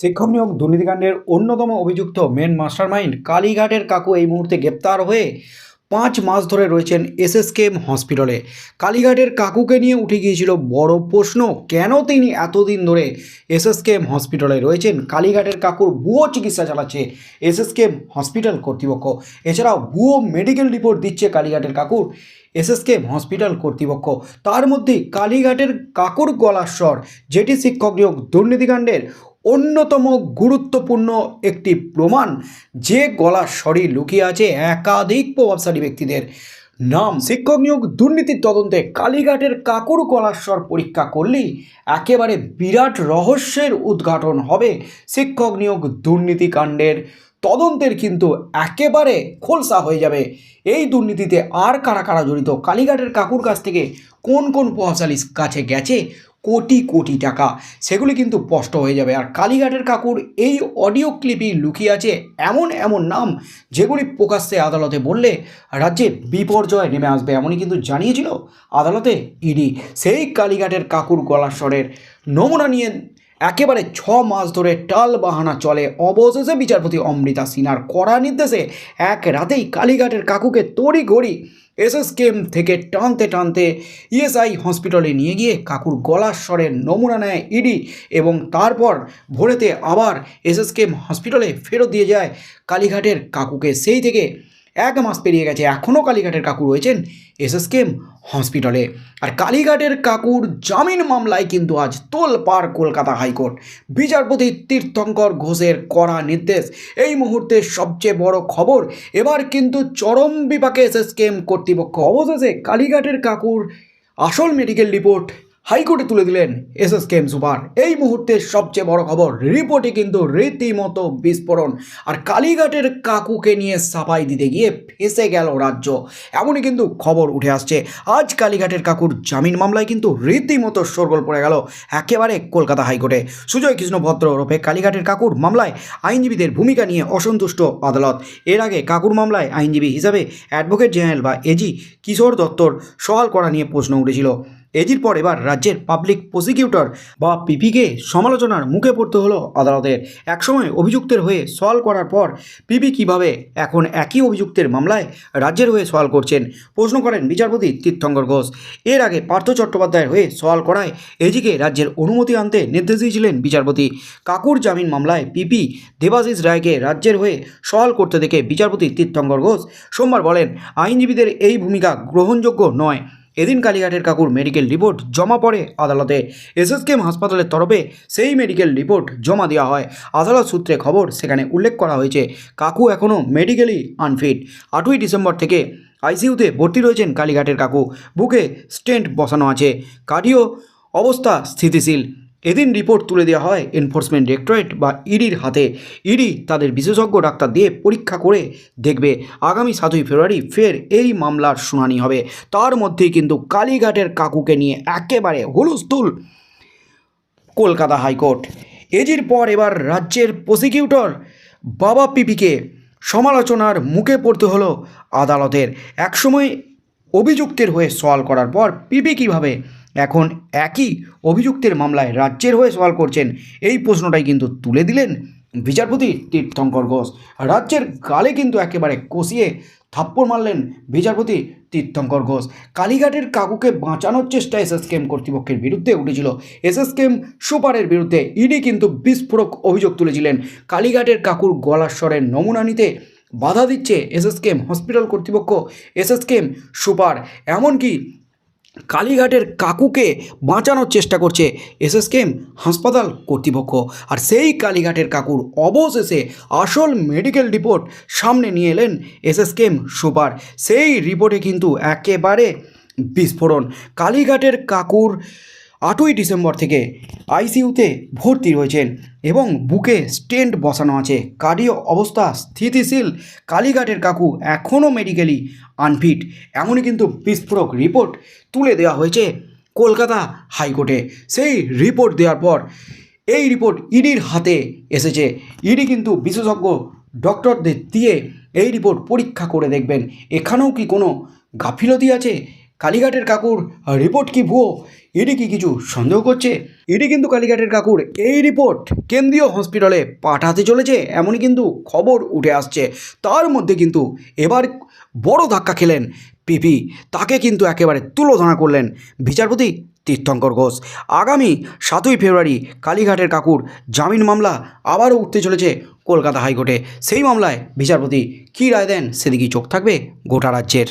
শিক্ষক নিয়োগ দুর্নীতিকাণ্ডের অন্যতম অভিযুক্ত মেন মাস্টারমাইন্ড কালীঘাটের কাকু এই মুহূর্তে গ্রেপ্তার হয়ে পাঁচ মাস ধরে রয়েছেন এসএসকেএম হসপিটালে। কালীঘাটের কাকুকে নিয়ে উঠে গিয়েছিল বড় প্রশ্ন, কেন তিনি এতদিন ধরে এসএসকেএম হসপিটালে রয়েছেন? কালীঘাটের কাকুর ভুয়ো চিকিৎসা চালাচ্ছে এসএসকেএম হসপিটাল কর্তৃপক্ষ। এছাড়াও ভুয়ো মেডিকেল রিপোর্ট দিচ্ছে কালীঘাটের কাকুর এসএসকেএম হসপিটাল কর্তৃপক্ষ। তার মধ্যে কালীঘাটের কাকুর গলার স্বর, যেটি শিক্ষক নিয়োগ দুর্নীতিকাণ্ডের অন্যতম গুরুত্বপূর্ণ একটি প্রমাণ, যে গলার স্বরে লুকিয়ে আছে একাধিক প্রভাবশালী ব্যক্তিদের। নাম, শিক্ষক নিয়োগ, দুর্নীতির তদন্তে কালীঘাটের কাকুর গলার স্বর পরীক্ষা করলেই একেবারে বিরাট রহস্যের উদ্ঘাটন হবে শিক্ষক নিয়োগ দুর্নীতিকাণ্ডের তদন্তের কিন্তু একেবারে খোলসা হয়ে যাবে। এই দুর্নীতিতে আর কারা কারা জড়িত? কালীঘাটের কাকুর কাছ থেকে কোন কোন প্রভাবশালীর কাছে গেছে? কোটি কোটি টাকা। সেগুলি কিন্তু স্পষ্ট হয়ে যাবে। আর কালীঘাটের কাকুর এই অডিও ক্লিপই লুকিয়ে আছে এমন এমন নাম যেগুলি প্রকাশ্যে আদালতে বললে রাজ্যে বিপর্যয় নেমে আসবে এমনই কিন্তু জানিয়েছিল আদালতে ইডি। সেই কালীঘাটের কাকুর গলার স্বরের নমুনা নিয়ে একেবারে ছ মাস ধরে টাল বাহানা চলে। অবশেষে বিচারপতি অমৃতা সিনহার কড়া নির্দেশে এক রাতেই কালীঘাটের কাকুকে তড়ি ঘড়ি এসএসকেএম থেকে টানতে টানতে ইএসআই হসপিটালে নিয়ে গিয়ে কাকুর গলার স্বরের নমুনা নেয় ইডি এবং তারপর ভোরেতে আবার এসএসকেএম হসপিটালে ফেরত দিয়ে যায় কালীঘাটের কাকুকে। সেই থেকে এক মাস পেরিয়ে গেছে, এখনও কালীঘাটের কাকু রয়েছেন এসএসকেএম হসপিটালে। আর কালীঘাটের কাকুর জামিন মামলায় কিন্তু আজ তোল পার কলকাতা হাইকোর্ট। বিচারপতি তীর্থঙ্কর ঘোষের কড়া নির্দেশ। এই মুহূর্তে সবচেয়ে বড় খবর, এবার কিন্তু চরম বিপাকে এসএসকেএম কর্তৃপক্ষ। অবশেষে কালীঘাটের কাকুর আসল মেডিকেল রিপোর্ট হাইকোর্টে তুলে দিলেন এস এস কেম সুপার। এই মুহূর্তে সবচেয়ে বড় খবর, রিপোর্টে কিন্তু রীতিমতো বিস্ফোরণ। আর কালীঘাটের কাকুকে নিয়ে সাফাই দিতে গিয়ে ফেসে গেল রাজ্য। এমনই কিন্তু খবর উঠে আসছে। আজ কালীঘাটের কাকুর জামিন মামলায় কিন্তু রীতিমতো শোরগোল পড়ে গেল একেবারে কলকাতা হাইকোর্টে। সুজয় কৃষ্ণ ভদ্র ওরফে কালীঘাটের কাকুর মামলায় আইনজীবীদের ভূমিকা নিয়ে অসন্তুষ্ট আদালত। এর আগে কাকুর মামলায় আইনজীবী হিসাবে অ্যাডভোকেট জেনারেল বা এজি কিশোর দত্তর সওয়াল করা নিয়ে প্রশ্ন উঠেছিল। এজির পর এবার রাজ্যের পাবলিক প্রসিকিউটর বা পিপিকে সমালোচনার মুখে পড়তে হলো আদালতের একসময় অভিযুক্তের হয়ে সওয়াল করার পর পিপি কীভাবে এখন একই অভিযুক্তের মামলায় রাজ্যের হয়ে সওয়াল করছেন? প্রশ্ন করেন বিচারপতি তীর্থঙ্কর ঘোষ। এর আগে পার্থ চট্টোপাধ্যায়ের হয়ে সওয়াল করায় এজিকে রাজ্যের অনুমতি আনতে নির্দেশ দিয়েছিলেন বিচারপতি। কাকুর জামিন মামলায় পিপি দেবাশিস রায়কে রাজ্যের হয়ে সওয়াল করতে দেখে বিচারপতি তীর্থঙ্কর ঘোষ সোমবার বলেন, আইনজীবীদের এই ভূমিকা গ্রহণযোগ্য নয়। এদিন কালীঘাটের কাকুর মেডিকেল রিপোর্ট জমা পড়ে আদালতে। এসএসকেএম হাসপাতালের তরফে সেই মেডিকেল রিপোর্ট জমা দেওয়া হয়। আদালত সূত্রে খবর, সেখানে উল্লেখ করা হয়েছে, কাকু এখনও মেডিকেলি আনফিট আটই ডিসেম্বর থেকে আইসিইউতে ভর্তি রয়েছেন কালীঘাটের কাকু। বুকে স্টেন্ট বসানো আছে। কার্ডিও অবস্থা স্থিতিশীল। এদিন রিপোর্ট তুলে দেওয়া হয় এনফোর্সমেন্ট ডিরেক্টরেট বা ইডির হাতে। ইডি তাদের বিশেষজ্ঞ ডাক্তার দিয়ে পরীক্ষা করে দেখবে আগামী সাতই ফেব্রুয়ারি ফের এই মামলার শুনানি হবে। তার মধ্যেই কিন্তু কালীঘাটের কাকুকে নিয়ে একেবারে হুলুস্থুল কলকাতা হাইকোর্ট। এজির পর এবার রাজ্যের প্রসিকিউটর বাবা পিপিকে সমালোচনার মুখে পড়তে হলো আদালতের। একসময় অভিযুক্তের হয়ে সওয়াল করার পর পিপি কীভাবে এখন একই অভিযুক্তের মামলায় রাজ্যের হয়ে সওয়াল করছেন। এই প্রশ্নটাই কিন্তু তুলে দিলেন বিচারপতি তীর্থঙ্কর ঘোষ। রাজ্যের গালে কিন্তু একেবারে কষিয়ে থাপ্পড় মারলেন বিচারপতি তীর্থঙ্কর ঘোষ। কালীঘাটের কাকুকে বাঁচানোর চেষ্টা এসএসকেএম কর্তৃপক্ষের বিরুদ্ধে উঠেছিল। এসএসকেএম সুপারের বিরুদ্ধে ইডি কিন্তু বিস্ফোরক অভিযোগ তুলেছিলেন। কালীঘাটের কাকুর গলার স্বরের নমুনা নিতে বাধা দিচ্ছে এসএসকেএম হসপিটাল কর্তৃপক্ষ। এসএসকেএম সুপার, এমনকি কালীঘাটের কাকুকে বাঁচানোর চেষ্টা করছে এসএসকেএম হাসপাতাল কর্তৃপক্ষ। আর সেই কালীঘাটের কাকুর অবশেষে আসল মেডিকেল রিপোর্ট সামনে নিয়ে এলেন এসএসকেএম সুপার। সেই রিপোর্টে কিন্তু একেবারে বিস্ফোরণ। কালীঘাটের কাকুর আটই ডিসেম্বর থেকে আইসিইউতে ভর্তি রয়েছেন এবং বুকে স্টেন্ট বসানো আছে। কার্ডিও অবস্থা স্থিতিশীল। কালীঘাটের কাকু এখনও মেডিকেলি আনফিট এমনই কিন্তু বিস্ফোরক রিপোর্ট তুলে দেওয়া হয়েছে কলকাতা হাইকোর্টে। সেই রিপোর্ট দেওয়ার পর এই রিপোর্ট ইডির হাতে এসেছে। ইডি কিন্তু বিশেষজ্ঞ ডক্টরদের দিয়ে এই রিপোর্ট পরীক্ষা করে দেখবেন। এখানেও কি কোনো গাফিলতি আছে? কালীঘাটের কাকুর রিপোর্ট কি ভুয়ো? এটি কি কিছু সন্দেহ করছে? এটি কিন্তু কালীঘাটের কাকুর এই রিপোর্ট কেন্দ্রীয় হসপিটালে পাঠাতে চলেছে, এমনই কিন্তু খবর উঠে আসছে। তার মধ্যে কিন্তু এবার বড় ধাক্কা খেলেন পিপি তাকে কিন্তু একেবারে তুলোধনা করলেন বিচারপতি তীর্থঙ্কর ঘোষ। আগামী সাতই ফেব্রুয়ারি কালীঘাটের কাকুর জামিন মামলা আবারও উঠতে চলেছে কলকাতা হাইকোর্টে। সেই মামলায় বিচারপতি কী রায় দেন সেদিকেই চোখ থাকবে গোটা রাজ্যের।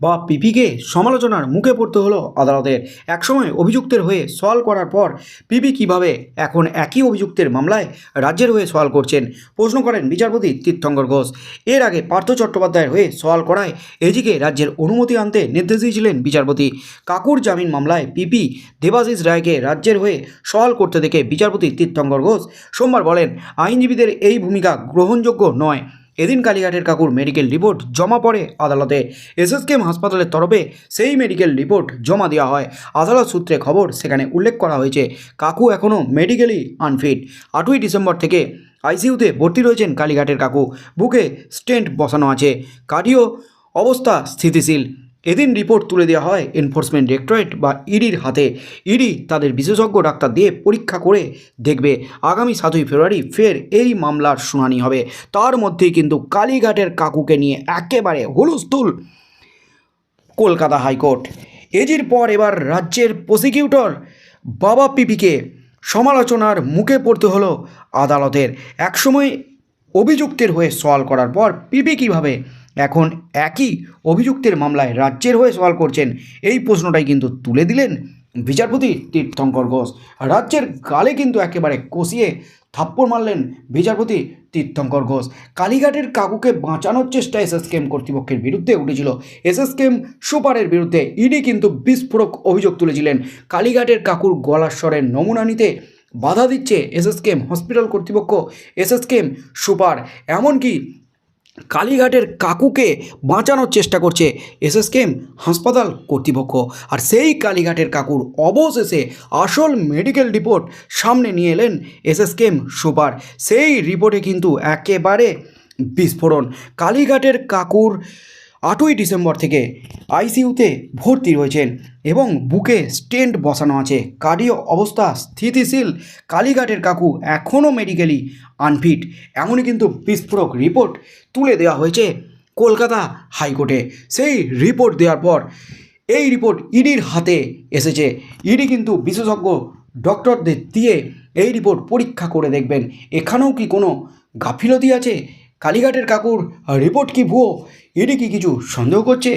বা পিপিকে সমালোচনার মুখে পড়তে হলো আদালতের একসময় অভিযুক্তের হয়ে সওয়াল করার পর পিপি কীভাবে এখন একই অভিযুক্তের মামলায় রাজ্যের হয়ে সওয়াল করছেন? প্রশ্ন করেন বিচারপতি তীর্থঙ্কর ঘোষ। এর আগে পার্থ চট্টোপাধ্যায়ের হয়ে সওয়াল করায় এদিকে রাজ্যের অনুমতি আনতে নির্দেশ দিয়েছিলেন বিচারপতি। কাকুর জামিন মামলায় পিপি দেবাশিস রায়কে রাজ্যের হয়ে সওয়াল করতে দেখে বিচারপতি তীর্থঙ্কর ঘোষ সোমবার বলেন, আইনজীবীদের এই ভূমিকা গ্রহণযোগ্য নয়। এদিন কালীঘাটের কাকুর মেডিকেল রিপোর্ট জমা পড়ে আদালতে। এসএসকেএম হাসপাতালের তরফে সেই মেডিকেল রিপোর্ট জমা দেওয়া হয়। আদালত সূত্রে খবর, সেখানে উল্লেখ করা হয়েছে, কাকু এখনও মেডিকেলি আনফিট আটই ডিসেম্বর থেকে আইসিইউতে ভর্তি রয়েছেন কালীঘাটের কাকু। বুকে স্টেন্ট বসানো আছে। কার্ডিও অবস্থা স্থিতিশীল। এদিন রিপোর্ট তুলে দেওয়া হয় এনফোর্সমেন্ট ডিরেক্টরেট বা ইডির হাতে। ইডি তাদের বিশেষজ্ঞ ডাক্তার দিয়ে পরীক্ষা করে দেখবে। আগামী সাতই ফেব্রুয়ারি ফের এই মামলার শুনানি হবে। তার মধ্যেই কিন্তু কালীঘাটের কাকুকে নিয়ে একেবারে হুলুস্থুল কলকাতা হাইকোর্ট। এজির পর এবার রাজ্যের প্রসিকিউটর বাবা পিপিকে সমালোচনার মুখে পড়তে হলো আদালতের। একসময় অভিযুক্তের হয়ে সওয়াল করার পর পিপি কীভাবে এখন একই অভিযুক্তের মামলায় রাজ্যের হয়ে সওয়াল করছেন। এই প্রশ্নটাই কিন্তু তুলে দিলেন বিচারপতি তীর্থঙ্কর ঘোষ। রাজ্যের গালে কিন্তু একেবারে কষিয়ে থাপ্পড় মারলেন বিচারপতি তীর্থঙ্কর ঘোষ। কালীঘাটের কাকুকে বাঁচানোর চেষ্টা এসএসকেএম কর্তৃপক্ষের বিরুদ্ধে উঠেছিল। এসএসকেএম সুপারের বিরুদ্ধে ইডি কিন্তু বিস্ফোরক অভিযোগ তুলেছিলেন। কালীঘাটের কাকুর গলার স্বরের নমুনা নিতে বাধা দিচ্ছে এসএসকেএম হসপিটাল কর্তৃপক্ষ। এসএসকেএম সুপার, এমনকি কালীঘাটের কাকুকে বাঁচানোর চেষ্টা করছে এসএসকেএম হাসপাতাল কর্তৃপক্ষ। আর সেই কালীঘাটের কাকুর অবশেষে আসল মেডিকেল রিপোর্ট সামনে নিয়ে এলেন এসএসকেএম সুপার। সেই রিপোর্টে কিন্তু একেবারে বিস্ফোরণ। কালীঘাটের কাকুর আটই ডিসেম্বর থেকে আইসিইউতে ভর্তি রয়েছেন এবং বুকে স্টেন্ট বসানো আছে। কার্ডিও অবস্থা স্থিতিশীল। কালীঘাটের কাকু এখনও মেডিকেলি আনফিট। এমনই কিন্তু বিস্ফোরক রিপোর্ট তুলে দেওয়া হয়েছে কলকাতা হাইকোর্টে। সেই রিপোর্ট দেওয়ার পর এই রিপোর্ট ইডির হাতে এসেছে। ইডি কিন্তু বিশেষজ্ঞ ডক্টরদের দিয়ে এই রিপোর্ট পরীক্ষা করে দেখবেন। এখানেও কি কোনো গাফিলতি আছে? কালীঘাটের কাকুর রিপোর্ট কি ভুয়ো? ইডি কি কিছু সন্দেহ করছে?